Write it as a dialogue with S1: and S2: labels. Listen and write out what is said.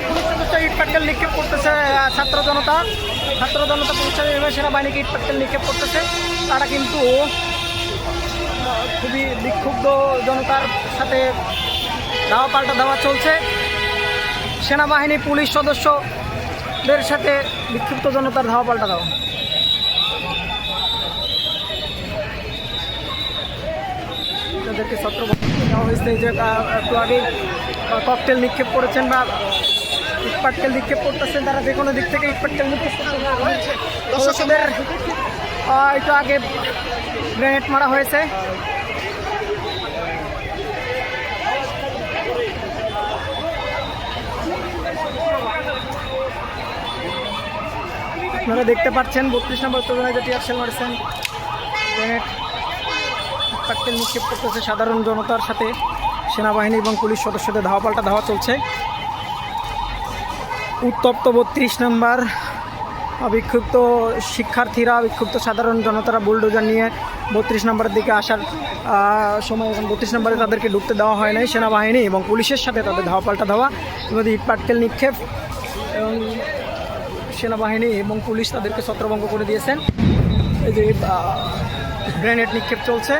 S1: Police নিক্ষেপ করতেছে ছাত্র জনতা। ছাত্র জনতা পুলিশ সেনাবাহিনীকে ইট পাটকেল নিক্ষেপ করতেছে। তারা কিন্তু খুবই বিক্ষুব্ধ জনতার সাথে ধাওয়া পাল্টা ধাওয়া চলছে। সেনাবাহিনী পুলিশ সদস্যদের সাথে বিক্ষুব্ধ জনতার ধাওয়া পাল্টা ধাওয়া। তাদেরকে ছত্রভঙ্গ দেওয়া হয়েছে যে একটু আগে ককটেল নিক্ষেপ করেছেন বা ইটপাটকেল নিক্ষেপ করতেছেন তারা যে কোনো দিক থেকে ইটপাটকেল নিক্ষেপ দর্শকদের একটু আগে গ্রেনেড মারা হয়েছে। আপনারা দেখতে পাচ্ছেন বত্রিশ নম্বর তরুণায় যেটি আর্সেল মারছেন গ্রেনেড কাকটেল নিক্ষেপ করতেছে সাধারণ জনতার সাথে। সেনাবাহিনী এবং পুলিশ সদস্যদের ধাওয়া পাল্টা ধাওয়া চলছে। উত্তপ্ত বত্রিশ নম্বর। বিক্ষুব্ধ শিক্ষার্থীরা বিক্ষুব্ধ সাধারণ জনতারা বুলডোজার নিয়ে বত্রিশ নম্বরের দিকে আসার সময় এখন বত্রিশ নম্বরে তাদেরকে ঢুকতে দেওয়া হয় নাই সেনাবাহিনী এবং পুলিশের সাথে তাদের ধাওয়া পাল্টা ধাওয়া এবং ইটপাটকেল নিক্ষেপ এবং সেনাবাহিনী এবং পুলিশ তাদেরকে ছত্রভঙ্গ করে দিয়েছেন। এই যে গ্রেনেড নিক্ষেপ চলছে।